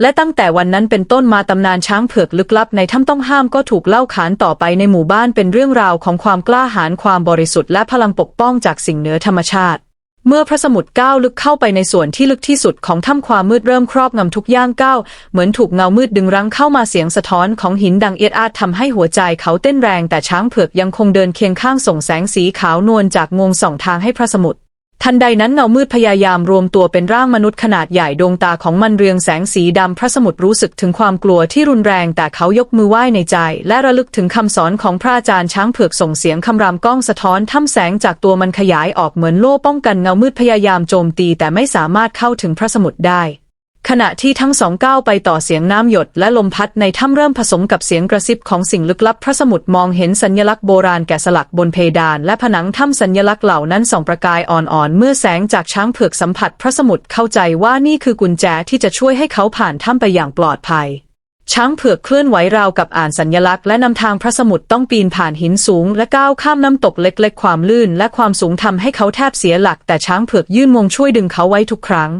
และตั้งแต่วันนั้นเป็นต้นมาตำนานช้างเผือกลึกลับในถ้ำต้องห้ามก็ถูกเล่าขานต่อไปในหมู่บ้านเป็นเรื่องราวของความกล้าหาญความบริสุทธิ์และพลังปกป้องจากสิ่งเหนือธรรมชาติ เมื่อพระสมุทรก้าวลึกเข้าไปในส่วนที่ลึกที่สุดของถ้ำความมืดเริ่มครอบงำทุกย่างก้าวเหมือนถูกเงามืดดึงรั้งเข้ามาเสียงสะท้อนของหินดังเอียดอาดทำให้หัวใจเขาเต้นแรงแต่ช้างเผือกยังคงเดินเคียงข้างส่งแสงสีขาวนวลจากงวงส่องทางให้พระสมุทร ทันใดนั้นเงามืดพยายามรวมตัวเป็นร่างมนุษย์ขนาดใหญ่ดวงตาของมันเรืองแสงสีดำพระสมุทรรู้สึกถึงความกลัวที่รุนแรงแต่เขายกมือไหว้ในใจ และระลึกถึงคำสอนของพระอาจารย์ช้างเผือกส่งเสียงคำรามก้องสะท้อนถ้ำแสงจากตัวมันขยายออกเหมือนโล่ป้องกันเงามืดพยายามโจมตีแต่ไม่สามารถเข้าถึงพระสมุทรได้ ขณะที่ทั้งสองก้าวไปต่อเสียงน้ำหยดและลมพัดในถ้ำเริ่มผสมกับเสียงกระซิบของสิ่งลึกลับพระสมุทรมองเห็นสัญลักษณ์โบราณแกะสลักบนเพดานและผนังถ้ำสัญลักษณ์เหล่านั้นส่องประกายอ่อนๆ เมื่อแสงจากช้างเผือกสัมผัสพระสมุทรเข้าใจว่านี่คือกุญแจที่จะช่วยให้เขาผ่านถ้ำไปอย่างปลอดภัย ช้างเผือกเคลื่อนไหวราวกับอ่านสัญลักษณ์และนำทางพระสมุทรต้องปีนผ่านหินสูง และก้าวข้ามน้ำตกเล็ก ๆ ความลื่น และความสูงทำให้เขาแทบเสียหลัก แต่ช้างเผือกยื่นมงช่วยดึงเขาไว้ทุกครั้ง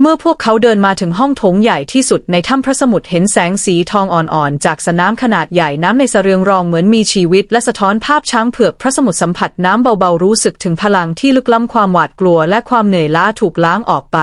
เมื่อพวกเขาเดินมาถึงห้องโถงใหญ่ที่สุดในถ้ำพระสมุทรเห็นแสงสีทองอ่อนๆ จากสระน้ำขนาดใหญ่น้ำในสะเรืองรองเหมือนมีชีวิตและสะท้อนภาพช้างเผือกพระสมุทรสัมผัสน้ำเบาๆรู้สึกถึงพลังที่ลึกล้ำความหวาดกลัวและความเหนื่อยล้าถูกล้างออกไป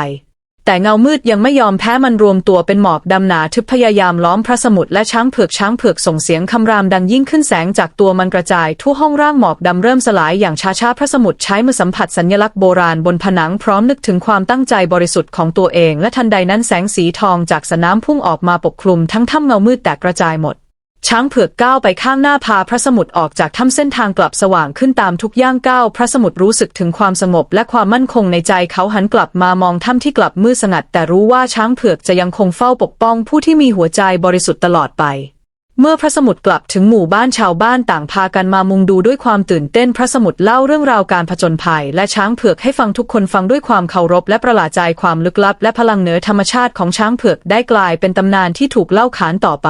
แต่เงามืดยังไม่ยอมแพ้มันรวมตัวเป็นหมอกดำหนาทึบพยายามล้อมพระสมุทรและช้างเผือกช้างเผือกส่งเสียงคำรามดังยิ่งขึ้นแสงจากตัวมันกระจาย ทั่วห้องร่างหมอกดำเริ่มสลายอย่างช้าๆพระสมุทรใช้มือสัมผัสสัญลักษณ์โบราณบนผนังพร้อมนึกถึงความตั้งใจบริสุทธิ์ของตัวเอง และทันใดนั้นแสงสีทองจากสนามพุ่งออกมาปกคลุมทั้งถ้ำเงามืดแตกกระจายหมด ช้างเผือกก้าวไปข้างหน้าพาพระสมุทรออกจากถ้ำเส้นทางกลับสว่างขึ้นตามทุกย่างก้าว พระสมุทรรู้สึกถึงความสงบและความมั่นคงในใจเขาหันกลับมามองถ้ำที่กลับมืดสงัด แต่รู้ว่าช้างเผือกจะยังคงเฝ้าปกป้องผู้ที่มีหัวใจบริสุทธิ์ตลอดไป เมื่อพระสมุทรกลับถึงหมู่บ้านชาวบ้านต่างพากันมามุงดูด้วยความตื่นเต้นพระสมุทรเล่าเรื่องราวการผจญภัย และช้างเผือกให้ฟังทุกคนฟังด้วยความเคารพและประหลาดใจความลึกลับ และพลังเหนือธรรมชาติของช้างเผือกได้กลายเป็นตำนานที่ถูกเล่าขานต่อไป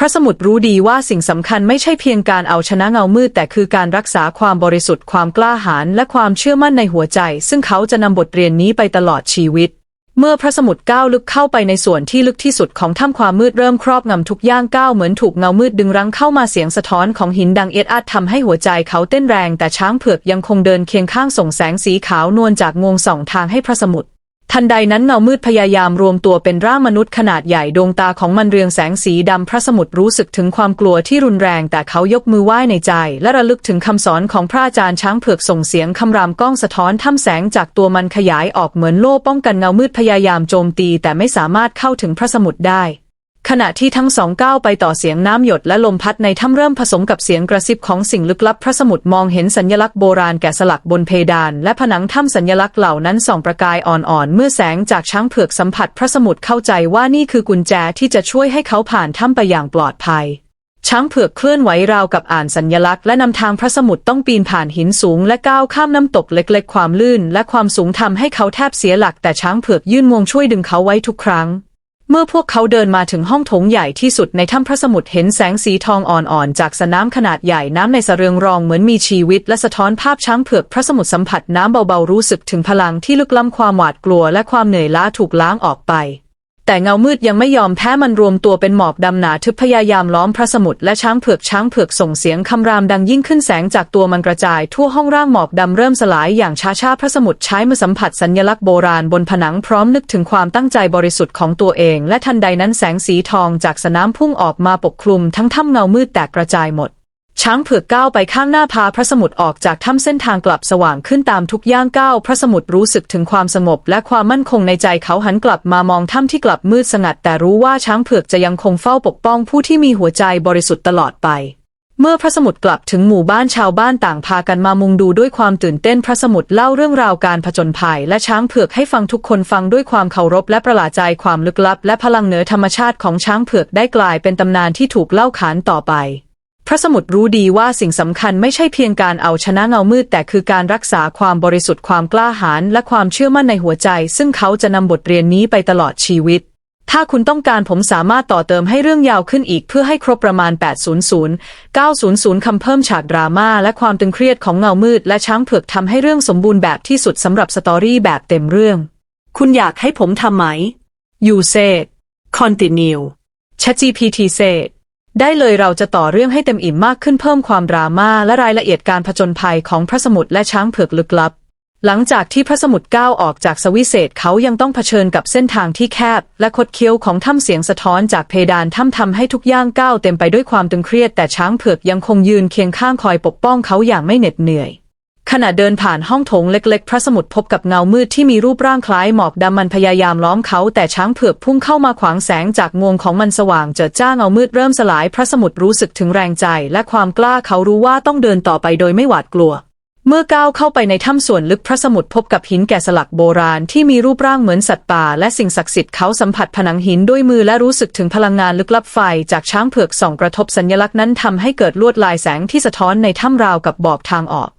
พระสมุทรรู้ดีว่าสิ่งสำคัญไม่ใช่เพียงการเอาชนะเงามืดแต่คือการรักษาความบริสุทธิ์ความกล้าหาญและความเชื่อมั่นในหัวใจ ซึ่งเขาจะนำบทเรียนนี้ไปตลอดชีวิต เมื่อพระสมุทรก้าวลึกเข้าไปในส่วนที่ลึกที่สุดของถ้ำความมืดเริ่มครอบงำทุกย่างก้าวเหมือนถูกเงามืดดึงรั้งเข้ามาเสียงสะท้อนของหินดังเอียดอาดทำให้หัวใจเขาเต้นแรงแต่ช้างเผือกยังคงเดินเคียงข้างส่งแสงสีขาวนวลจากงวงส่องทางให้พระสมุทร ทันใดนั้นเงามืดพยายามรวมตัวเป็นร่างมนุษย์ขนาดใหญ่ดวงตาของมันเรืองแสงสีดำพระสมุดรู้สึกถึงความกลัวที่รุนแรงแต่เขายกมือไหว้ในใจ และระลึกถึงคำสอนของพระอาจารย์ช้างเผือกส่งเสียงคำรามก้องสะท้อนถ้ำแสงจากตัวมันขยายออกเหมือนโล่ป้องกันเงามืดพยายามโจมตีแต่ไม่สามารถเข้าถึงพระสมุดได้ ขณะที่ทั้งสองก้าวไปต่อเสียงน้ำหยดและลมพัดในถ้ำเริ่มผสมกับเสียงกระซิบของสิ่งลึกลับพระสมุทรมองเห็นสัญลักษณ์โบราณแกะสลักบนเพดาน และผนังถ้ำสัญลักษณ์เหล่านั้นส่องประกายอ่อนๆ เมื่อแสงจากช้างเผือกสัมผัสพระสมุทรเข้าใจว่านี่คือกุญแจที่จะช่วยให้เขาผ่านถ้ำไปอย่างปลอดภัยช้างเผือกเคลื่อนไหวราวกับอ่านสัญลักษณ์และนำทางพระสมุทรต้องปีนผ่านหินสูงและก้าวข้ามน้ำตกเล็กๆ ความลื่น และความสูงทำให้เขาแทบเสียหลักแต่ช้างเผือกยื่นงวงช่วยดึงเขาไว้ทุกครั้ง เมื่อพวกเขาเดินมาถึงห้องโถงใหญ่ที่สุดในถ้ำพระสมุทรเห็นแสงสีทองอ่อนๆ จากสระน้ำขนาดใหญ่น้ำในสะเรืองรองเหมือนมีชีวิต และสะท้อนภาพช้างเผือกพระสมุทรสัมผัสน้ำเบาๆรู้สึกถึงพลังที่ลึกล้ำความหวาดกลัวและความเหนื่อยล้าถูกล้างออกไป แต่เงามืดยังไม่ยอมแพ้มันรวมตัวเป็นหมอกดำหนาทึบพยายามล้อมพระสมุทรและช้างเผือกช้างเผือกส่งเสียงคำรามดังยิ่งขึ้นแสงจากตัวมันกระจาย ทั่วห้องร่างหมอกดำเริ่มสลายอย่างช้าๆพระสมุทรใช้มือสัมผัสสัญลักษณ์โบราณบนผนังพร้อมนึกถึงความตั้งใจบริสุทธิ์ของตัวเอง และทันใดนั้นแสงสีทองจากสนามพุ่งออกมาปกคลุมทั้งถ้ำเงามืดแตกกระจายหมด ช้างเผือกก้าวไปข้างหน้าพาพระสมุทรออกจากถ้ำเส้นทางกลับสว่างขึ้นตามทุกย่างก้าวพระสมุทรรู้สึกถึงความสงบและความมั่นคงในใจเขาหันกลับมามองถ้ำที่กลับมืดสงัด แต่รู้ว่าช้างเผือกจะยังคงเฝ้าปกป้องผู้ที่มีหัวใจบริสุทธิ์ตลอดไป เมื่อพระสมุทรกลับถึงหมู่บ้านชาวบ้านต่างพากันมามุงดูด้วยความตื่นเต้นพระสมุทรเล่าเรื่องราวการผจญภัย และช้างเผือกให้ฟังทุกคนฟังด้วยความเคารพและประหลาดใจความลึกลับ และพลังเหนือธรรมชาติของช้างเผือกได้กลายเป็นตำนานที่ถูกเล่าขานต่อไป พระสมุทรรู้ดีว่าสิ่งสำคัญไม่ใช่เพียงการเอาชนะเงามืด แต่คือการรักษาความบริสุทธิ์ความกล้าหาญและความเชื่อมั่นในหัวใจ ซึ่งเขาจะนำบทเรียนนี้ไปตลอดชีวิต ถ้าคุณต้องการผมสามารถต่อเติมให้เรื่องยาวขึ้นอีกเพื่อให้ครบประมาณ 800 900 คำเพิ่มฉากดราม่าและความตึงเครียดของเงามืด และช้างเผือกทำให้เรื่องสมบูรณ์แบบที่สุดสำหรับสตอรี่แบบเต็มเรื่อง คุณอยากให้ผมทำไหมยูเซ Continue. ChatGPT said ได้เลยเราจะต่อเรื่องให้เต็มอิ่มมากขึ้นเพิ่มความดราม่าและรายละเอียดการผจญภัยของพระสมุทรและช้างเผือกลึกลับ หลังจากที่พระสมุทรก้าวออกจากสวิเศษเขายังต้องเผชิญกับเส้นทางที่แคบ และคดเคี้ยวของถ้ำเสียงสะท้อนจากเพดานถ้ำทำให้ทุกย่างก้าวเต็มไปด้วยความตึงเครียดแต่ช้างเผือกยังคงยืนเคียงข้างคอยปกป้องเขาอย่างไม่เหน็ดเหนื่อย ขณะเดินผ่านห้องโถงเล็กๆ พระสมุทรพบกับเงามืดที่มีรูปร่างคล้ายหมอกดำมันพยายามล้อมเขา แต่ช้างเผือกพุ่งเข้ามาขวางแสงจากงวงของมันสว่างเจิดจ้าเงามืดเริ่มสลายพระสมุทรรู้สึกถึงแรงใจ และความกล้าเขารู้ว่าต้องเดินต่อไปโดยไม่หวาดกลัว เมื่อก้าวเข้าไปในถ้ำส่วนลึกพระสมุทรพบกับหินแกะสลักโบราณที่มีรูปร่างเหมือนสัตว์ป่า และสิ่งศักดิ์สิทธิ์เขาสัมผัสผนังหินด้วยมือและรู้สึกถึงพลังงานลึกลับไฟ จากช้างเผือกส่องกระทบสัญลักษณ์นั้นทำให้เกิดลวดลายแสงที่สะท้อนในถ้ำราวกับบอกทางออก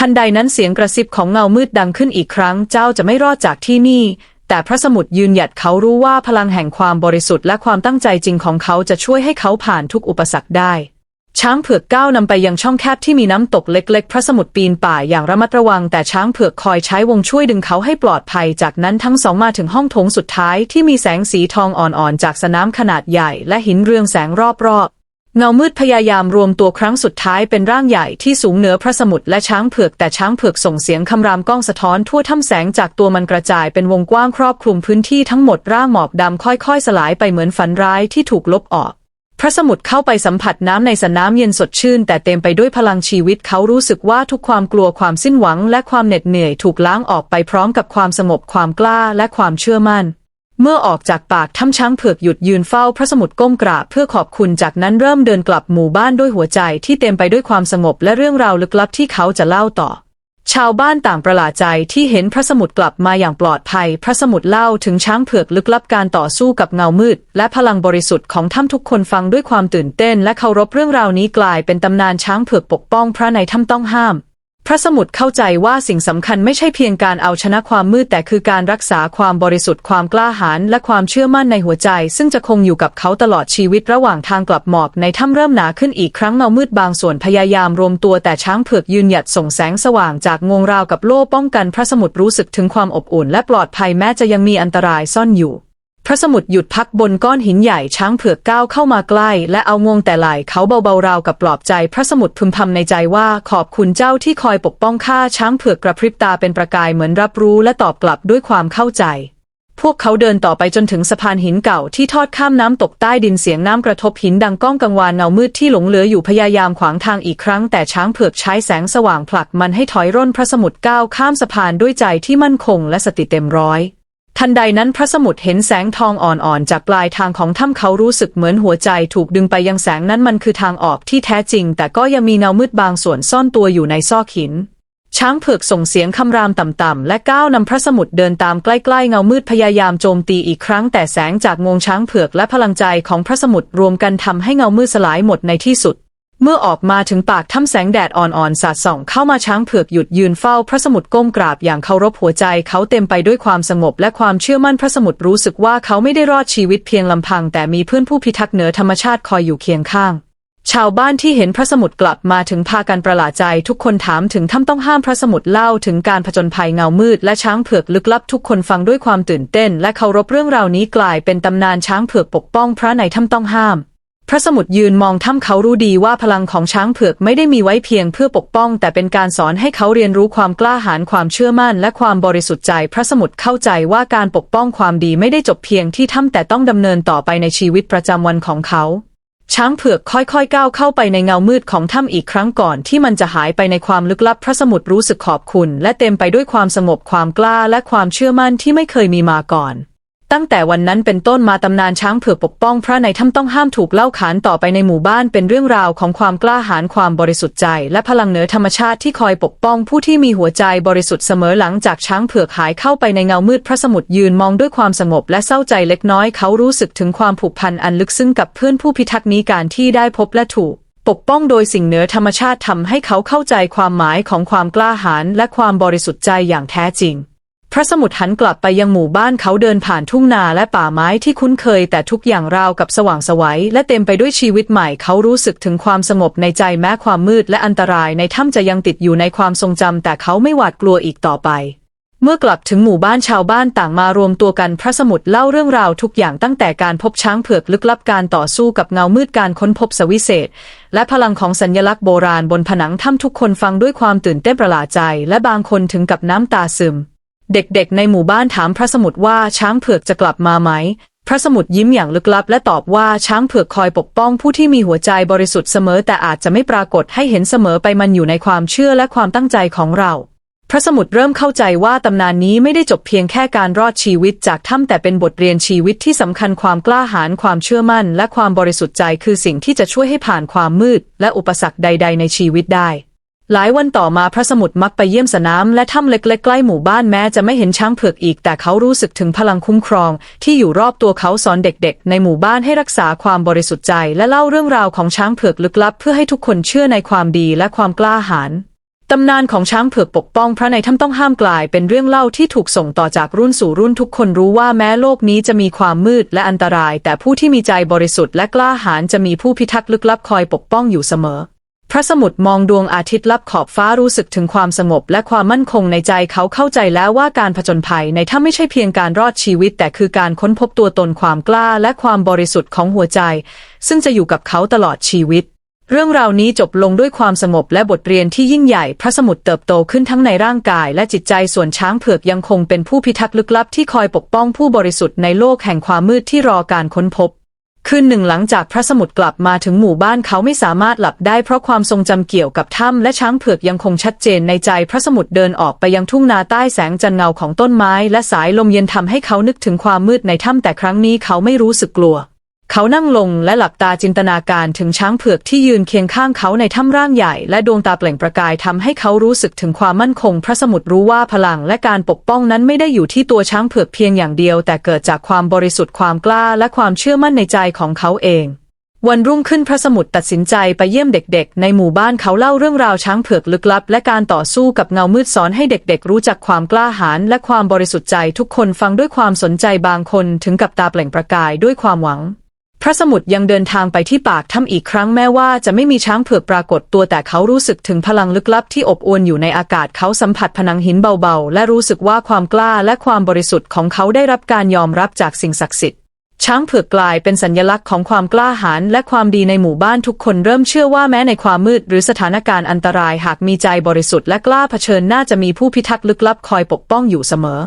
ทันใดนั้นเสียงกระซิบของเงามืดดังขึ้นอีกครั้ง เจ้าจะไม่รอดจากที่นี่ แต่พระสมุทรยืนหยัดเขารู้ว่าพลังแห่งความบริสุทธิ์และความตั้งใจจริงของเขาจะช่วยให้เขาผ่านทุกอุปสรรคได้ ช้างเผือกก้าวนำไปยังช่องแคบที่มีน้ำตกเล็กๆ พระสมุทรปีนป่ายอย่างระมัดระวัง แต่ช้างเผือกคอยใช้วงช่วยดึงเขาให้ปลอดภัย จากนั้นทั้งสองมาถึงห้องโถงสุดท้ายที่มีแสงสีทองอ่อนๆจากสนามขนาดใหญ่ และหินเรืองแสงรอบๆ เงามืดพยายามรวมตัวครั้งสุดท้ายเป็นร่างใหญ่ที่สูงเหนือพระสมุทรและช้างเผือกแต่ช้างเผือกส่งเสียงคำรามก้องสะท้อนทั่วถ้ำแสงจากตัวมันกระจายเป็นวงกว้างครอบคลุมพื้นที่ทั้งหมดร่างหมอกดำค่อยๆ สลายไปเหมือนฝันร้ายที่ถูกลบออก พระสมุทรเข้าไปสัมผัสน้ำในสระน้ำเย็นสดชื่น แต่เต็มไปด้วยพลังชีวิตเขารู้สึกว่าทุกความกลัวความสิ้นหวัง และความเหน็ดเหนื่อยถูกล้างออกไปพร้อมกับความสงบความกล้าและความเชื่อมั่น เมื่อออกจากปากถ้ำช้างเผือกหยุดยืนเฝ้าพระสมุทรก้มกราบเพื่อขอบคุณจากนั้นเริ่มเดินกลับหมู่บ้านด้วยหัวใจที่เต็มไปด้วยความสงบและเรื่องราวลึกลับที่เขาจะเล่าต่อ ชาวบ้านต่างประหลาดใจที่เห็นพระสมุทรกลับมาอย่างปลอดภัย พระสมุทรเล่าถึงช้างเผือกลึกลับการต่อสู้กับเงามืด และพลังบริสุทธิ์ของถ้ำทุกคนฟังด้วยความตื่นเต้น และเคารพเรื่องราวนี้กลายเป็นตำนานช้างเผือกปกป้องพระในถ้ำต้องห้าม พระสมุทรเข้าใจว่าสิ่งสำคัญไม่ใช่เพียงการเอาชนะความมืดแต่คือการรักษาความบริสุทธิ์ความกล้าหาญและความเชื่อมั่นในหัวใจ ซึ่งจะคงอยู่กับเขาตลอดชีวิตระหว่างทางกลับหมอกในถ้ำเริ่มหนาขึ้นอีกครั้งเงามืดบางส่วนพยายามรวมตัวแต่ช้างเผือกยืนหยัดส่งแสงสว่างจากงวงราวกับโล่ป้องกันพระสมุทรรู้สึกถึงความอบอุ่นและปลอดภัยแม้จะยังมีอันตรายซ่อนอยู่ พระสมุทรหยุดพักบนก้อนหินใหญ่ช้างเผือกก้าวเข้ามาใกล้ และเอางวงแต่ไหล่เขาเบาๆราวกับปลอบใจ พระสมุทรพึมพำในใจว่าขอบคุณเจ้าที่คอยปกป้องข้าช้างเผือกกระพริบตาเป็นประกายเหมือนรับรู้และตอบกลับด้วยความเข้าใจ พวกเขาเดินต่อไปจนถึงสะพานหินเก่าที่ทอดข้ามน้ำตกใต้ดินเสียงน้ำกระทบหินดังก้องกังวานเงามืดที่หลงเหลืออยู่พยายามขวางทางอีกครั้ง แต่ช้างเผือกใช้แสงสว่างผลักมันให้ถอยร่นพระสมุทรก้าวข้ามสะพานด้วยใจที่มั่นคงและสติเต็มร้อย ทันใดนั้นพระสมุทรเห็นแสงทองอ่อนๆ จากปลายทางของถ้ำเขารู้สึกเหมือนหัวใจถูกดึงไปยังแสงนั้นมันคือทางออกที่แท้จริง แต่ก็ยังมีเงามืดบางส่วนซ่อนตัวอยู่ในซอกหิน ช้างเผือกส่งเสียงคำรามต่ำๆ และก้าวนำพระสมุทรเดินตามใกล้ๆ เงามืดพยายามโจมตีอีกครั้ง แต่แสงจากงวงช้างเผือกและพลังใจของพระสมุทรรวมกันทำให้เงามืดสลายหมดในที่สุด เมื่อออกมาถึงปากถ้ำแสงแดดอ่อนๆสาดส่องเข้ามาช้างเผือกหยุดยืนเฝ้าพระสมุทรก้มกราบอย่างเคารพหัวใจเขาเต็มไปด้วยความสงบและความเชื่อมั่นพระสมุทรรู้สึกว่าเขาไม่ได้รอดชีวิตเพียงลำพัง แต่มีเพื่อนผู้พิทักษ์เหนือธรรมชาติคอยอยู่เคียงข้าง ชาวบ้านที่เห็นพระสมุทรกลับมาถึงพากันประหลาดใจ ทุกคนถามถึงถ้ำต้องห้ามพระสมุทรเล่าถึงการผจญภัยเงามืดและช้างเผือกลึกลับทุกคนฟังด้วยความตื่นเต้น และเคารพเรื่องราวนี้กลายเป็นตำนานช้างเผือกปกป้องพระในถ้ำต้องห้าม พระสมุทรยืนมองถ้ำเขารู้ดีว่าพลังของช้างเผือกไม่ได้มีไว้เพียงเพื่อปกป้อง แต่เป็นการสอนให้เขาเรียนรู้ความกล้าหาญความเชื่อมั่น และความบริสุทธิ์ใจ พระสมุทรเข้าใจว่าการปกป้องความดีไม่ได้จบเพียงที่ถ้ำแต่ต้องดำเนินต่อไปในชีวิตประจำวันของเขา ช้างเผือกค่อยๆ ก้าวเข้าไปในเงามืดของถ้ำอีกครั้งก่อน ที่มันจะหายไปในความลึกลับพระสมุทรรู้สึกขอบคุณ และเต็มไปด้วยความสงบความกล้าและความเชื่อมั่นที่ไม่เคยมีมาก่อน ตั้งแต่วันนั้นเป็นต้นมาตำนานช้างเผือกปกป้องพระในถ้ำต้องห้ามถูกเล่าขานต่อไปในหมู่บ้านเป็นเรื่องราวของความกล้าหาญความบริสุทธิ์ใจ และพลังเหนือธรรมชาติที่คอยปกป้องผู้ที่มีหัวใจบริสุทธิ์เสมอหลังจากช้างเผือกหายเข้าไปในเงามืดพระสมุทรยืนมองด้วยความสงบและเศร้าใจเล็กน้อยเขารู้สึกถึงความผูกพันอันลึกซึ้งกับเพื่อนผู้พิทักษ์นี้การที่ได้พบและถูกปกป้องโดยสิ่งเหนือธรรมชาติทำให้เขาเข้าใจความหมายของความกล้าหาญและความบริสุทธิ์ใจอย่างแท้จริง พระสมุทรหันกลับไปยังหมู่บ้านเขาเดินผ่านทุ่งนาและป่าไม้ที่คุ้นเคยแต่ทุกอย่างราวกับสว่างสวัยและเต็มไปด้วยชีวิตใหม่เขารู้สึกถึงความสงบในใจแม้ความมืดและอันตรายในถ้ำจะยังติดอยู่ในความทรงจำแต่เขาไม่หวาดกลัวอีกต่อไป เมื่อกลับถึงหมู่บ้านชาวบ้านต่างมารวมตัวกันพระสมุทรเล่าเรื่องราวทุกอย่างตั้งแต่การพบช้างเผือกลึกลับการต่อสู้กับเงามืดการค้นพบสวิเศษ และพลังของสัญลักษณ์โบราณบนผนังถ้ำทุกคนฟังด้วยความตื่นเต้นประหลาดใจ และบางคนถึงกับน้ำตาซึม เด็กๆ ในหมู่บ้านถามพระสมุทรว่าช้างเผือกจะกลับมาไหม พระสมุทรยิ้มอย่างลึกลับและตอบว่าช้างเผือกคอยปกป้องผู้ที่มีหัวใจบริสุทธิ์เสมอแต่อาจจะไม่ปรากฏให้เห็นเสมอไปมันอยู่ในความเชื่อและความตั้งใจของเรา พระสมุทรเริ่มเข้าใจว่าตำนานนี้ไม่ได้จบเพียงแค่การรอดชีวิตจากถ้ำแต่เป็นบทเรียนชีวิตที่สำคัญความกล้าหาญความเชื่อมั่น และความบริสุทธิ์ใจคือสิ่งที่จะช่วยให้ผ่านความมืด และอุปสรรคใด ๆ ในชีวิตได้ หลายวันต่อมาพระสมุทรมักไปเยี่ยมสนามและถ้ำเล็กๆใกล้หมู่บ้านแม้จะไม่เห็นช้างเผือกอีก แต่เขารู้สึกถึงพลังคุ้มครอง ที่อยู่รอบตัวเขาสอนเด็กๆ ในหมู่บ้านให้รักษาความบริสุทธิ์ใจ และเล่าเรื่องราวของช้างเผือกลึกลับ เพื่อให้ทุกคนเชื่อในความดีและความกล้าหาญตำนานของช้างเผือกปกป้องพระในถ้ำต้องห้ามกลายเป็นเรื่องเล่าที่ถูกส่งต่อจากรุ่นสู่รุ่นทุกคนรู้ว่าแม้โลกนี้จะมีความมืดและอันตราย แต่ผู้ที่มีใจบริสุทธิ์และกล้าหาญจะมีผู้พิทักษ์ลึกลับคอยปกป้องอยู่เสมอ พระสมุทรมองดวงอาทิตย์ลับขอบฟ้ารู้สึกถึงความสงบและความมั่นคงในใจเขาเข้าใจแล้วว่าการผจญภัยในถ้ำไม่ใช่เพียงการรอดชีวิต แต่คือการค้นพบตัวตนความกล้าและความบริสุทธิ์ของหัวใจ ซึ่งจะอยู่กับเขาตลอดชีวิต เรื่องราวนี้จบลงด้วยความสงบและบทเรียนที่ยิ่งใหญ่ พระสมุทรเติบโตขึ้นทั้งในร่างกายและจิตใจส่วนช้างเผือกยังคงเป็นผู้พิทักษ์ลึกลับที่คอยปกป้องผู้บริสุทธิ์ในโลกแห่งความมืดที่รอการค้นพบ คืนหนึ่งหลังจากพระสมุทรกลับมาถึงหมู่บ้านเขาไม่สามารถหลับได้เพราะความทรงจำเกี่ยวกับถ้ำและช้างเผือกยังคงชัดเจนในใจพระสมุทรเดินออกไปยังทุ่งนาใต้แสงจันเงาของต้นไม้ และสายลมเย็นทำให้เขานึกถึงความมืดในถ้ำแต่ครั้งนี้เขาไม่รู้สึกกลัว เขานั่งลงและหลับตาจินตนาการถึงช้างเผือกที่ยืนเคียงข้างเขาในถ้ำร่างใหญ่และดวงตาเปล่งประกายทำให้เขารู้สึกถึงความมั่นคง พระสมุทรรู้ว่าพลังและการปกป้องนั้นไม่ได้อยู่ที่ตัวช้างเผือกเพียงอย่างเดียว แต่เกิดจากความบริสุทธิ์ความกล้าและความเชื่อมั่นในใจของเขาเอง วันรุ่งขึ้นพระสมุทรตัดสินใจไปเยี่ยมเด็กๆ ในหมู่บ้านเขาเล่าเรื่องราวช้างเผือกลึกลับ และการต่อสู้กับเงามืดสอนให้เด็กๆ รู้จักความกล้าหาญและความบริสุทธิ์ใจทุกคนฟังด้วยความสนใจบางคนถึงกับตาเปล่งประกายด้วยความหวัง พระสมุทรยังเดินทางไปที่ปากถ้ำอีกครั้งแม้ว่าจะไม่มีช้างเผือกปรากฏตัวแต่เขารู้สึกถึงพลังลึกลับที่อบอวลอยู่ในอากาศเขาสัมผัสผนังหินเบาๆ และรู้สึกว่าความกล้าและความบริสุทธิ์ของเขาได้รับการยอมรับจากสิ่งศักดิ์สิทธิ์ช้างเผือกกลายเป็นสัญญลักษณ์ของความกล้าหาญและความดีในหมู่บ้านทุกคนเริ่มเชื่อว่าแม้ในความมืดหรือสถานการณ์อันตรายหากมีใจบริสุทธิ์และกล้าเผชิญน่าจะมีผู้พิทักษ์ลึกลับคอยปกป้องอยู่เสมอ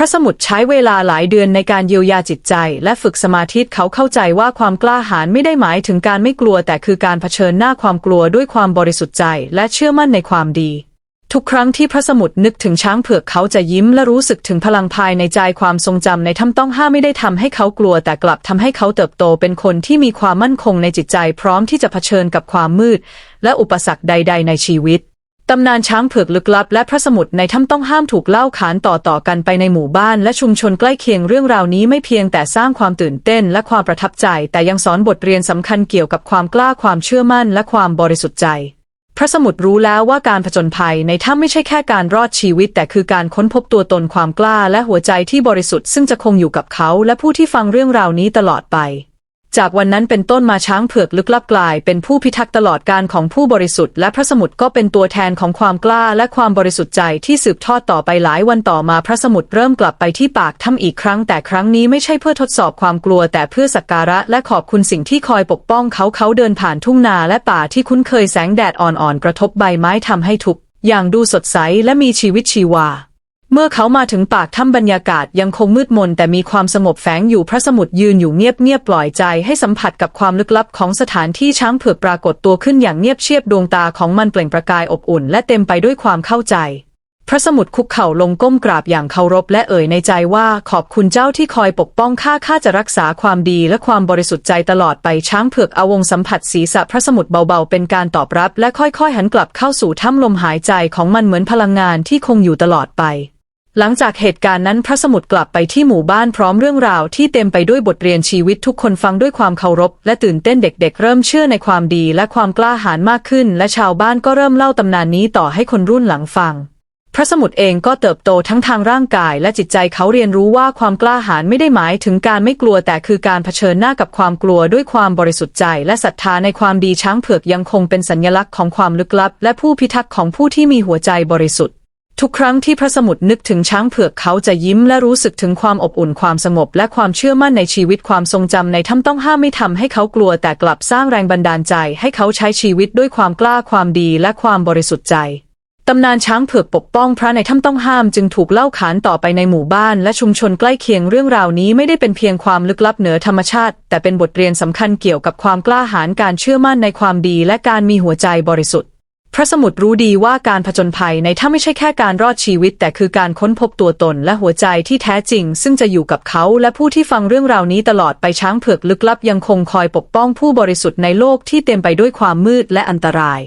พระสมุทรใช้เวลาหลายเดือนในการเยียวยาจิตใจ และฝึกสมาธิเขาเข้าใจว่าความกล้าหาญไม่ได้หมายถึงการไม่กลัว แต่คือการเผชิญหน้าความกลัวด้วยความบริสุทธิ์ใจ และเชื่อมั่นในความดี ทุกครั้งที่พระสมุทรนึกถึงช้างเผือกเขาจะยิ้มและรู้สึกถึงพลังภายในใจความทรงจำในถ้ำต้องห้ามไม่ได้ทำให้เขากลัว แต่กลับทำให้เขาเติบโตเป็นคนที่มีความมั่นคงในจิตใจ พร้อมที่จะเผชิญกับความมืด และอุปสรรคใด ๆ ในชีวิต ตำนานช้างเผือกลึกลับและพระสมุทรในถ้ำต้องห้ามถูกเล่าขานต่อๆกันไปในหมู่บ้านและชุมชนใกล้เคียงเรื่องราวนี้ไม่เพียงแต่สร้างความตื่นเต้นและความประทับใจ แต่ยังสอนบทเรียนสำคัญเกี่ยวกับความกล้าความเชื่อมั่นและความบริสุทธิ์ใจ พระสมุทรรู้แล้วว่าการผจญภัยในถ้ำไม่ใช่แค่การรอดชีวิต แต่คือการค้นพบตัวตนความกล้าและหัวใจที่บริสุทธิ์ซึ่งจะคงอยู่กับเขาและผู้ที่ฟังเรื่องราวนี้ตลอดไป จากวันนั้นเป็นต้นมาช้างเผือกลึกลับกลาย เป็นผู้พิทักษ์ตลอดการของผู้บริสุทธิ์และพระสมุทรก็เป็นตัวแทนของความกล้าและความบริสุทธิ์ใจที่สืบทอดต่อไปหลายวันต่อมาพระสมุทรเริ่มกลับไปที่ปากถ้ำอีกครั้ง แต่ครั้งนี้ไม่ใช่เพื่อทดสอบความกลัว แต่เพื่อสักการะและขอบคุณสิ่งที่คอยปกป้องเขาเขาเดินผ่านทุ่งนาและป่าที่คุ้นเคยแสงแดดอ่อนๆกระทบใบไม้ทำให้ทุกอย่างดูสดใสและมีชีวิตชีวา เมื่อเขามาถึงปากถ้ำบรรยากาศยังคงมืดมนแต่มีความสงบแฝงอยู่พระสมุทรยืนอยู่เงียบๆปล่อยใจให้สัมผัสกับความลึกลับของสถานที่ช้างเผือกปรากฏตัวขึ้นอย่างเงียบเชียบดวงตาของมันเปล่งประกายอบอุ่นและเต็มไปด้วยความเข้าใจ พระสมุทรคุกเข่าลงก้มกราบอย่างเคารพและเอ่ยในใจว่าขอบคุณเจ้าที่คอยปกป้องข้าข้าจะรักษาความดีและความบริสุทธิ์ใจตลอดไปช้างเผือกเอาวงสัมผัสศีรษะพระสมุทรเบาๆ เป็นการตอบรับ และค่อยๆ หันกลับเข้าสู่ถ้ำลมหายใจของมันเหมือนพลังงานที่คงอยู่ตลอดไป หลังจากเหตุการณ์นั้นพระสมุทรกลับไปที่หมู่บ้านพร้อมเรื่องราวที่เต็มไปด้วยบทเรียนชีวิตทุกคนฟังด้วยความเคารพ และตื่นเต้นเด็กๆ เริ่มเชื่อในความดีและความกล้าหาญมากขึ้น และชาวบ้านก็เริ่มเล่าตำนานนี้ต่อให้คนรุ่นหลังฟัง พระสมุทรเองก็เติบโตทั้งทางร่างกาย และจิตใจเขาเรียนรู้ว่าความกล้าหาญไม่ได้หมายถึงการไม่กลัวแต่คือการเผชิญหน้ากับความกลัวด้วยความบริสุทธิ์ใจ และศรัทธาในความดีช้างเผือกยังคงเป็นสัญลักษณ์ของความลึกลับ และผู้พิทักษ์ของผู้ที่มีหัวใจบริสุทธิ์ ทุกครั้งที่พระสมุทรนึกถึงช้างเผือกเขาจะยิ้มและรู้สึกถึงความอบอุ่นความสงบและความเชื่อมั่นในชีวิตความทรงจำในถ้ำต้องห้ามไม่ทำให้เขากลัวแต่กลับสร้างแรงบันดาลใจให้เขาใช้ชีวิตด้วยความกล้าความดีและความบริสุทธิ์ใจตำนานช้างเผือกปกป้องพระในถ้ำต้องห้ามจึงถูกเล่าขานต่อไปในหมู่บ้านและชุมชนใกล้เคียงเรื่องราวนี้ไม่ได้เป็นเพียงความลึกลับเหนือธรรมชาติ แต่เป็นบทเรียนสำคัญเกี่ยวกับความกล้าหาญการเชื่อมั่นในความดีและการมีหัวใจบริสุทธิ์ พระสมุทรรู้ดีว่าการผจญภัยในถ้าไม่ใช่แค่การรอดชีวิต แต่คือการค้นพบตัวตนและหัวใจที่แท้จริง ซึ่งจะอยู่กับเขาและผู้ที่ฟังเรื่องราวนี้ตลอดไปช้างเผือกลึกลับยังคงคอยปกป้องผู้บริสุทธิ์ในโลกที่เต็มไปด้วยความมืดและอันตราย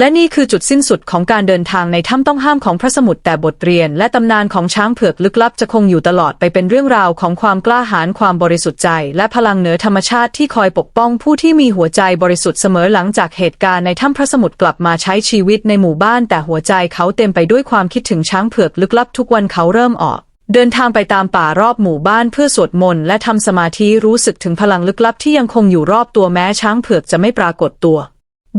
และนี่คือจุดสิ้นสุดของการเดินทางในถ้ำต้องห้ามของพระสมุทรแต่บทเรียน และตำนานของช้างเผือกลึกลับจะคงอยู่ตลอดไปเป็นเรื่องราวของความกล้าหาญความบริสุทธิ์ใจ และพลังเหนือธรรมชาติที่คอยปกป้องผู้ที่มีหัวใจบริสุทธิ์เสมอหลังจากเหตุการณ์ในถ้ำพระสมุทรกลับมาใช้ชีวิตในหมู่บ้าน แต่หัวใจเขาเต็มไปด้วยความคิดถึงช้างเผือกลึกลับทุกวันเขาเริ่มออกเดินทางไปตามป่ารอบหมู่บ้านเพื่อสวดมนต์และทำสมาธิรู้สึกถึงพลังลึกลับที่ยังคงอยู่รอบตัวแม้ช้างเผือกจะไม่ปรากฏตัว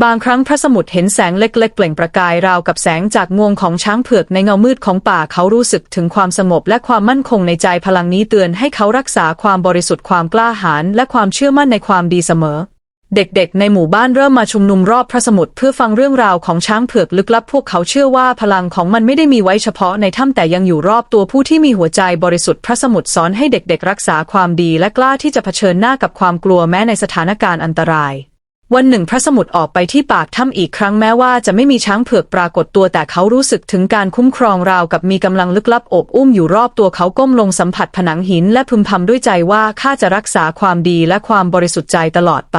บางครั้งพระสมุทรเห็นแสงเล็กๆ เปล่งประกายราวกับแสงจากงวงของช้างเผือกในเงามืดของป่าเขารู้สึกถึงความสงบและความมั่นคงในใจพลังนี้เตือนให้เขารักษาความบริสุทธิ์ความกล้าหาญและความเชื่อมั่นในความดีเสมอ เด็กๆ ในหมู่บ้านเริ่มมาชุมนุมรอบพระสมุทรเพื่อฟังเรื่องราวของช้างเผือกลึกลับพวกเขาเชื่อว่าพลังของมันไม่ได้มีไว้เฉพาะในถ้ำแต่ยังอยู่รอบตัวผู้ที่มีหัวใจบริสุทธิ์พระสมุทรสอนให้เด็กๆ รักษาความดีและกล้าที่จะเผชิญหน้ากับความกลัวแม้ในสถานการณ์อันตราย วันหนึ่งพระสมุทรออกไปที่ปากถ้ำอีกครั้งแม้ว่าจะไม่มีช้างเผือกปรากฏตัวแต่เขารู้สึกถึงการคุ้มครองราวกับมีกำลังลึกลับโอบอุ้มอยู่รอบตัวเขาก้มลงสัมผัสผนังหินและพึมพำด้วยใจว่าข้าจะรักษาความดีและความบริสุทธิ์ใจตลอดไป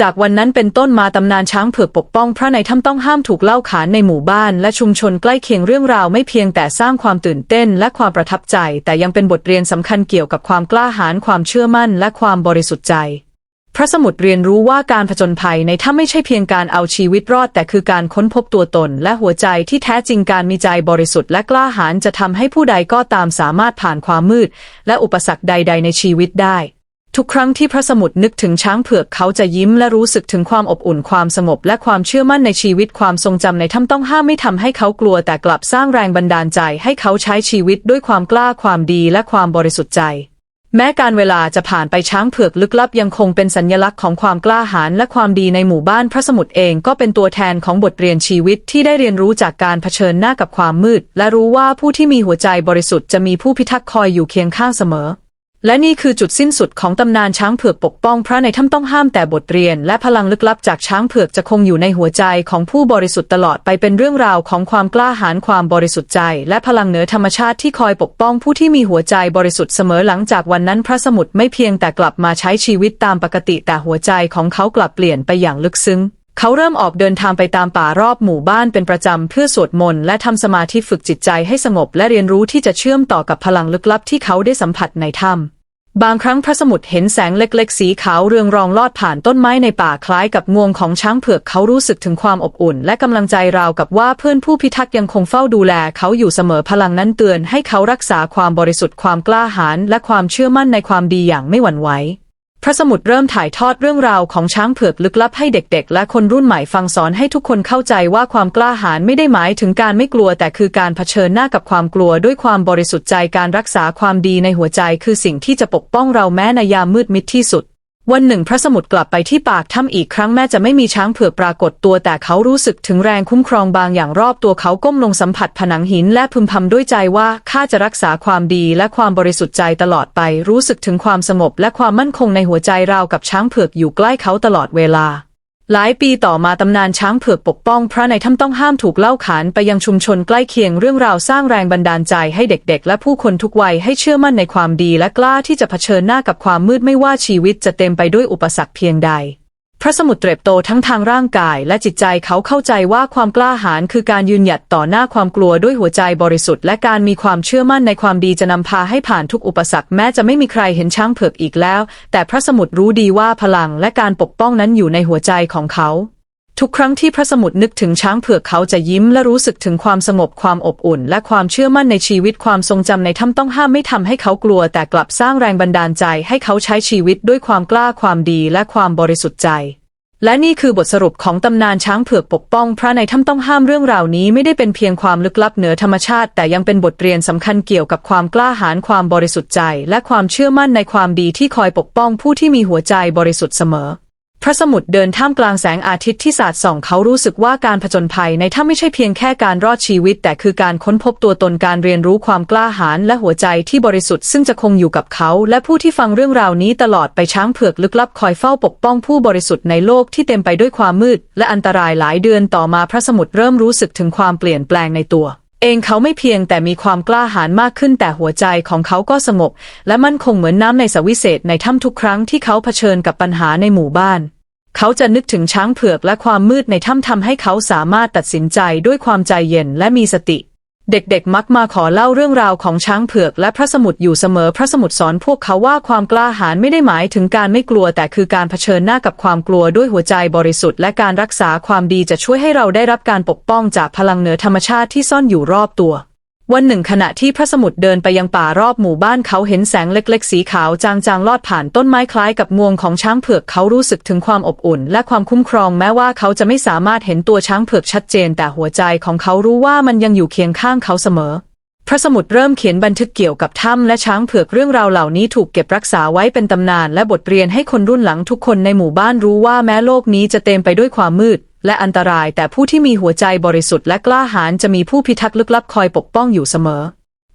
จากวันนั้นเป็นต้นมาตำนานช้างเผือกปกป้องพระในถ้ำต้องห้ามถูกเล่าขานในหมู่บ้านและชุมชนใกล้เคียงเรื่องราวไม่เพียงแต่สร้างความตื่นเต้นและความประทับใจ แต่ยังเป็นบทเรียนสำคัญเกี่ยวกับความกล้าหาญความเชื่อมั่นและความบริสุทธิ์ใจ พระสมุทรเรียนรู้ว่าการผจญภัยในถ้ำไม่ใช่เพียงการเอาชีวิตรอด แต่คือการค้นพบตัวตน และหัวใจที่แท้จริงการมีใจบริสุทธิ์และกล้าหาญจะทำให้ผู้ใดก็ตามสามารถผ่านความมืด และอุปสรรคใด ๆ ในชีวิตได้ ทุกครั้งที่พระสมุทรนึกถึงช้างเผือกเขาจะยิ้มและรู้สึกถึงความอบอุ่นความสงบและความเชื่อมั่นในชีวิตความทรงจำในถ้ำต้องห้ามไม่ทำให้เขากลัว แต่กลับสร้างแรงบันดาลใจให้เขาใช้ชีวิตด้วยความกล้าความดีและความบริสุทธิ์ใจ แม้การเวลาจะผ่านไปช้างเผือกลึกลับยังคงเป็นสัญลักษณ์ของความกล้าหาญและความดีในหมู่บ้านพระสมุทรเองก็เป็นตัวแทนของบทเรียนชีวิตที่ได้เรียนรู้จากการเผชิญหน้ากับความมืด และรู้ว่าผู้ที่มีหัวใจบริสุทธิ์จะมีผู้พิทักษ์คอยอยู่เคียงข้างเสมอ และนี่คือจุดสิ้นสุดของตำนานช้างเผือกปกป้องพระในถ้ำต้องห้ามแต่บทเรียน และพลังลึกลับจากช้างเผือกจะคงอยู่ในหัวใจของผู้บริสุทธิ์ตลอดไปเป็นเรื่องราวของความกล้าหาญความบริสุทธิ์ใจ และพลังเหนือธรรมชาติที่คอยปกป้องผู้ที่มีหัวใจบริสุทธิ์เสมอหลังจากวันนั้นพระสมุทรไม่เพียงแต่กลับมาใช้ชีวิตตามปกติแต่หัวใจของเขากลับเปลี่ยนไปอย่างลึกซึ้ง เขาเริ่มออกเดินทางไปตามป่ารอบหมู่บ้านเป็นประจำเพื่อสวดมนต์และทำสมาธิฝึกจิตใจให้สงบและเรียนรู้ที่จะเชื่อมต่อกับพลังลึกลับที่เขาได้สัมผัสในถ้ำบางครั้งพระสมุทรเห็นแสงเล็กๆ สีขาวเรืองรองลอดผ่านต้นไม้ในป่าคล้ายกับงวงของช้างเผือกเขารู้สึกถึงความอบอุ่น และกำลังใจราวกับว่าเพื่อนผู้พิทักษ์ยังคงเฝ้าดูแลเขาอยู่เสมอพลังนั้นเตือนให้เขารักษาความบริสุทธิ์ความกล้าหาญและความเชื่อมั่นในความดีอย่างไม่หวั่นไหว พระสมุดเริ่มถ่ายทอดเรื่องราวของช้างเผือกลึกลับให้เด็กๆ และคนรุ่นใหม่ฟังสอนให้ทุกคนเข้าใจว่าความกล้าหาญไม่ได้หมายถึงการไม่กลัว แต่คือการเผชิญหน้ากับความกลัวด้วยความบริสุทธิ์ใจการรักษาความดีในหัวใจ คือสิ่งที่จะปกป้องเราแม้ในยามมืดมิดที่สุด วันหนึ่งพระสมุทรกลับไปที่ปากถ้ำอีกครั้งแม้จะไม่มีช้างเผือกปรากฏตัวแต่เขารู้สึกถึงแรงคุ้มครองบางอย่างรอบตัวเขาก้มลงสัมผัสผนังหินและพึมพำด้วยใจว่าข้าจะรักษาความดีและความบริสุทธิ์ใจตลอดไป รู้สึกถึงความสงบและความมั่นคงในหัวใจราวกับช้างเผือกอยู่ใกล้เขาตลอดเวลา หลายปีต่อมาตำนานช้างเผือกปกป้องพระในถ้ำต้องห้ามถูกเล่าขานไปยังชุมชนใกล้เคียงเรื่องราวสร้างแรงบันดาลใจให้เด็กๆ และผู้คนทุกวัยให้เชื่อมั่นในความดีและกล้าที่จะเผชิญหน้ากับความมืดไม่ว่าชีวิตจะเต็มไปด้วยอุปสรรคเพียงใด พระสมุทรเติบโตทั้งทางร่างกายและจิตใจเขาเข้าใจว่าความกล้าหาญคือการยืนหยัดต่อหน้าความกลัวด้วยหัวใจบริสุทธิ์และการมีความเชื่อมั่นในความดีจะนำพาให้ผ่านทุกอุปสรรคแม้จะไม่มีใครเห็นช้างเผือกอีกแล้ว แต่พระสมุทรรู้ดีว่าพลังและการปกป้องนั้นอยู่ในหัวใจของเขา ทุกครั้งที่พระสมุทรนึกถึงช้างเผือกเขาจะยิ้มและรู้สึกถึงความสงบความอบอุ่น และความเชื่อมั่นในชีวิตความทรงจำในถ้ำต้องห้ามไม่ทำให้เขากลัว แต่กลับสร้างแรงบันดาลใจให้เขาใช้ชีวิตด้วยความกล้าความดีและความบริสุทธิ์ใจ และนี่คือบทสรุปของตำนานช้างเผือกปกป้อง พระในถ้ำต้องห้ามเรื่องราวนี้ไม่ได้เป็นเพียงความลึกลับเหนือธรรมชาติ แต่ยังเป็นบทเรียนสำคัญเกี่ยวกับความกล้าหาญความบริสุทธิ์ใจ และความเชื่อมั่นในความดีที่คอยปกป้องผู้ที่มีหัวใจบริสุทธิ์เสมอ พระสมุทรเดินท่ามกลางแสงอาทิตย์ที่สาดส่องเขารู้สึกว่าการผจญภัยในถ้ำไม่ใช่เพียงแค่การรอดชีวิต แต่คือการค้นพบตัวตนการเรียนรู้ความกล้าหาญและหัวใจที่บริสุทธิ์ซึ่งจะคงอยู่กับเขา และผู้ที่ฟังเรื่องราวนี้ตลอดไปช้างเผือกลึกลับคอยเฝ้าปกป้องผู้บริสุทธิ์ในโลกที่เต็มไปด้วยความมืด และอันตรายหลายเดือนต่อมาพระสมุทรเริ่มรู้สึกถึงความเปลี่ยนแปลงในตัว เองเขาไม่เพียงแต่มีความกล้าหาญมากขึ้นแต่หัวใจของเขาก็สงบ และมั่นคงเหมือนน้ำในสวิเศษในถ้ำทุกครั้งที่เขาเผชิญกับปัญหาในหมู่บ้าน เขาจะนึกถึงช้างเผือกและความมืดในถ้ำทำให้เขาสามารถตัดสินใจด้วยความใจเย็นและมีสติ เด็กๆ มักมาขอเล่าเรื่องราวของช้างเผือกและพระสมุดอยู่เสมอพระสมุดสอนพวกเขาว่าความกล้าหาญไม่ได้หมายถึงการไม่กลัวแต่คือการเผชิญหน้ากับความกลัวด้วยหัวใจบริสุทธิ์และการรักษาความดีจะช่วยให้เราได้รับการปกป้องจากพลังเหนือธรรมชาติที่ซ่อนอยู่รอบตัว วันหนึ่งขณะที่พระสมุทรเดินไปยังป่ารอบหมู่บ้านเขาเห็นแสงเล็กๆ สีขาวจางๆ ลอดผ่านต้นไม้คล้ายกับงวงของช้างเผือกเขารู้สึกถึงความอบอุ่น และความคุ้มครองแม้ว่าเขาจะไม่สามารถเห็นตัวช้างเผือกชัดเจน แต่หัวใจของเขารู้ว่ามันยังอยู่เคียงข้างเขาเสมอ พระสมุทรเริ่มเขียนบันทึกเกี่ยวกับถ้ำและช้างเผือกเรื่องราวเหล่านี้ถูกเก็บรักษาไว้เป็นตำนาน และบทเรียนให้คนรุ่นหลังทุกคนในหมู่บ้านรู้ว่าแม้โลกนี้จะเต็มไปด้วยความมืด และอันตรายแต่ผู้ที่มีหัวใจบริสุทธิ์และกล้าหาญจะมีผู้พิทักษ์ลึกลับคอยปกป้องอยู่เสมอ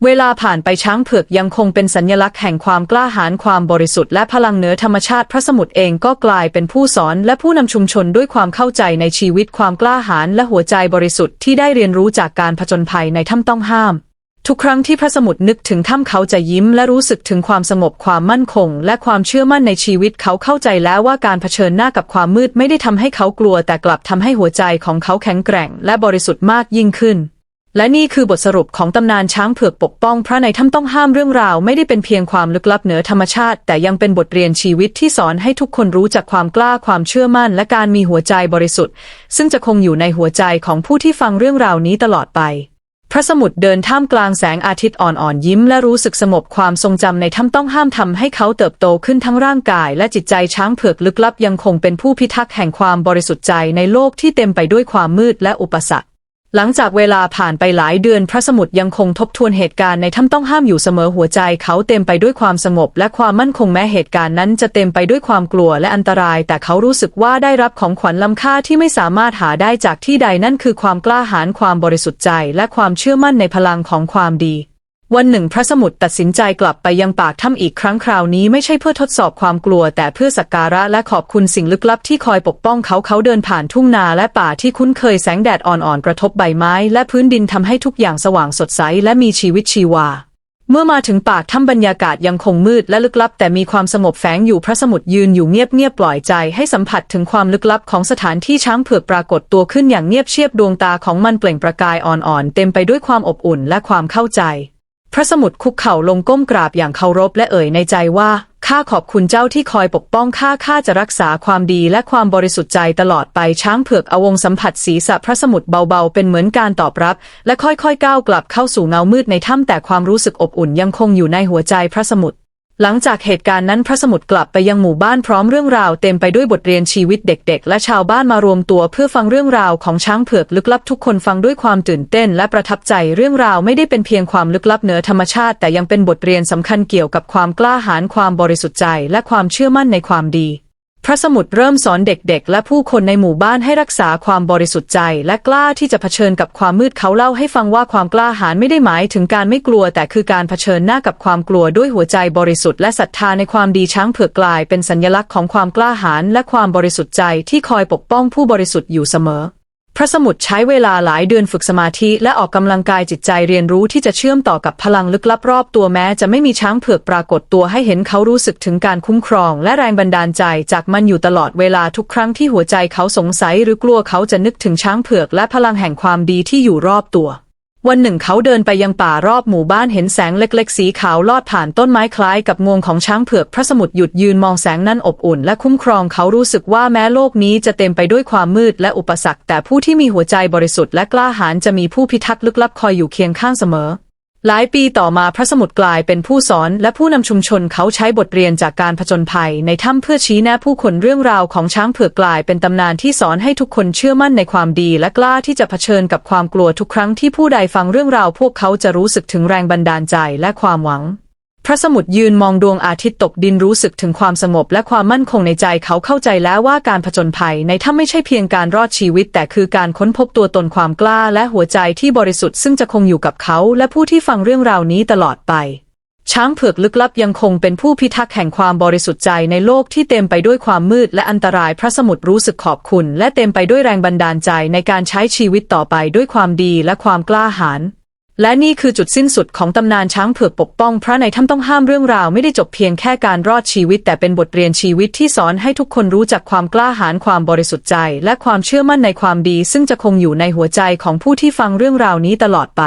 เวลาผ่านไปช้างเผือกยังคงเป็นสัญลักษณ์แห่งความกล้าหาญความบริสุทธิ์และพลังเหนือธรรมชาติพระสมุทรเองก็กลายเป็นผู้สอนและผู้นำชุมชนด้วยความเข้าใจในชีวิตความกล้าหาญและหัวใจบริสุทธิ์ที่ได้เรียนรู้จากการผจญภัยในถ้ำต้องห้าม ทุกครั้งที่พระสมุทรนึกถึงถ้ำเขาจะยิ้มและรู้สึกถึงความสงบความมั่นคง และความเชื่อมั่นในชีวิตเขาเข้าใจแล้วว่าการเผชิญหน้ากับความมืดไม่ได้ทำให้เขากลัว แต่กลับทำให้หัวใจของเขาแข็งแกร่ง และบริสุทธิ์มากยิ่งขึ้น และนี่คือบทสรุปของตำนานช้างเผือกปกป้อง พระในถ้ำต้องห้ามเรื่องราวไม่ได้เป็นเพียงความลึกลับเหนือธรรมชาติ แต่ยังเป็นบทเรียนชีวิตที่สอนให้ทุกคนรู้จักความกล้าความเชื่อมั่น และการมีหัวใจบริสุทธิ์ ซึ่งจะคงอยู่ในหัวใจของผู้ที่ฟังเรื่องราวนี้ตลอดไป พระสมุทเดินท่ามกลางแสงอาทิตย์อ่อนๆยิ้มและรู้สึกสงบความทรงจำในถ้ำต้องห้ามทำให้เขาเติบโตขึ้นทั้งร่างกายและจิตใจช้างเผือกลึกลับยังคงเป็นผู้พิทักษ์แห่งความบริสุทธิ์ใจในโลกที่เต็มไปด้วยความมืดและอุปสรรค หลังจากเวลาผ่านไปหลายเดือนพระสมุทรยังคงทบทวนเหตุการณ์ในถ้ำต้องห้ามอยู่เสมอหัวใจเขาเต็มไปด้วยความสงบและความมั่นคงแม้เหตุการณ์นั้นจะเต็มไปด้วยความกลัวและอันตราย แต่เขารู้สึกว่าได้รับของขวัญล้ำค่าที่ไม่สามารถหาได้จากที่ใดนั่นคือความกล้าหาญความบริสุทธิ์ใจ และความเชื่อมั่นในพลังของความดี วันหนึ่งพระสมุทรตัดสินใจกลับไปยังปากถ้ำอีกครั้งคราวนี้ไม่ใช่เพื่อทดสอบความกลัว แต่เพื่อสักการะและขอบคุณสิ่งลึกลับที่คอยปกป้องเขาเขาเดินผ่านทุ่งนาและป่าที่คุ้นเคยแสงแดดอ่อนๆกระทบใบไม้ และพื้นดินทำให้ทุกอย่างสว่างสดใสและมีชีวิตชีวา เมื่อมาถึงปากถ้ำบรรยากาศยังคงมืดและลึกลับ แต่มีความสงบแฝงอยู่พระสมุทรยืนอยู่เงียบๆปล่อยใจ ให้สัมผัสถึงความลึกลับของสถานที่ช้างเผือกปรากฏตัวขึ้นอย่างเงียบเชียบดวงตาของมันเปล่งประกายอ่อนๆเต็มไปด้วยความอบอุ่นและความเข้าใจ พระสมุทรคุกเข่าลงก้มกราบอย่างเคารพและเอ่ยในใจว่าข้าขอบคุณเจ้าที่คอยปกป้องข้าข้าจะรักษาความดีและความบริสุทธิ์ใจตลอดไปช้างเผือกอวงสัมผัสศีรษะพระสมุทรเบาๆ เป็นเหมือนการตอบรับ และค่อยๆก้าวกลับเข้าสู่เงามืดในถ้ำแต่ความรู้สึกอบอุ่นยังคงอยู่ในหัวใจพระสมุทร หลังจากเหตุการณ์นั้นพระสมุทรกลับไปยังหมู่บ้านพร้อมเรื่องราวเต็มไปด้วยบทเรียนชีวิตเด็กๆ และชาวบ้านมารวมตัวเพื่อฟังเรื่องราวของช้างเผือกลึกลับทุกคนฟังด้วยความตื่นเต้นและประทับใจเรื่องราวไม่ได้เป็นเพียงความลึกลับเหนือธรรมชาติ แต่ยังเป็นบทเรียนสำคัญเกี่ยวกับความกล้าหาญความบริสุทธิ์ใจ และความเชื่อมั่นในความดี พระสมุดเริ่มสอนเด็กๆ และผู้คนในหมู่บ้านให้รักษาความบริสุทธิ์ใจ และกล้าที่จะเผชิญกับความมืดเขาเล่าให้ฟังว่าความกล้าหาญไม่ได้หมายถึงการไม่กลัว แต่คือการเผชิญหน้ากับความกลัวด้วยหัวใจบริสุทธิ์และศรัทธาในความดีช้างเผือกกลายเป็นสัญลักษณ์ของความกล้าหาญและความบริสุทธิ์ใจที่คอยปกป้องผู้บริสุทธิ์อยู่เสมอ พระสมุดใช้เวลาหลายเดือนฝึกสมาธิและออกกำลังกายจิตใจเรียนรู้ที่จะเชื่อมต่อกับพลังลึกลับรอบตัวแม้จะไม่มีช้างเผือกปรากฏตัวให้เห็นเขารู้สึกถึงการคุ้มครอง และแรงบันดาลใจจากมันอยู่ตลอดเวลาทุกครั้งที่หัวใจเขาสงสัยหรือกลัวเขาจะนึกถึงช้างเผือกและพลังแห่งความดีที่อยู่รอบตัว วันหนึ่งเขาเดินไปยังป่ารอบหมู่บ้านเห็นแสงเล็กๆ สีขาวลอดผ่านต้นไม้คล้ายกับงวงของช้างเผือกพระสมุทรหยุดยืนมองแสงนั้นอบอุ่นและคุ้มครองเขารู้สึกว่าแม้โลกนี้จะเต็มไปด้วยความมืดและอุปสรรค แต่ผู้ที่มีหัวใจบริสุทธิ์และกล้าหาญจะมีผู้พิทักษ์ลึกลับคอยอยู่เคียงข้างเสมอ หลายปีต่อมาพระสมุทรกลายเป็นผู้สอนและผู้นำชุมชนเขาใช้บทเรียนจากการผจญภัยในถ้ำเพื่อชี้แนะผู้คนเรื่องราวของช้างเผือกกลายเป็นตำนานที่สอนให้ทุกคนเชื่อมั่นในความดีและกล้าที่จะเผชิญกับความกลัวทุกครั้งที่ผู้ใดฟังเรื่องราวพวกเขาจะรู้สึกถึงแรงบันดาลใจและความหวัง พระสมุทรยืนมองดวงอาทิตย์ตกดินรู้สึกถึงความสงบและความมั่นคงในใจเขาเข้าใจแล้วว่าการผจญภัยในถ้ำไม่ใช่เพียงการรอดชีวิต แต่คือการค้นพบตัวตนความกล้าและหัวใจที่บริสุทธิ์ซึ่งจะคงอยู่กับเขาและผู้ที่ฟังเรื่องราวนี้ตลอดไป ช้างเผือกลึกลับยังคงเป็นผู้พิทักษ์แห่งความบริสุทธิ์ใจในโลกที่เต็มไปด้วยความมืดและอันตรายพระสมุทรรู้สึกขอบคุณ และเต็มไปด้วยแรงบันดาลใจในการใช้ชีวิตต่อไปด้วยความดีและความกล้าหาญ และนี่คือจุดสิ้นสุดของตำนานช้างเผือกปกป้อง พระในถ้ำต้องห้ามเรื่องราวไม่ได้จบเพียงแค่การรอดชีวิต แต่เป็นบทเรียนชีวิตที่สอนให้ทุกคนรู้จักความกล้าหาญความบริสุทธิ์ใจ และความเชื่อมั่นในความดี ซึ่งจะคงอยู่ในหัวใจของผู้ที่ฟังเรื่องราวนี้ตลอดไป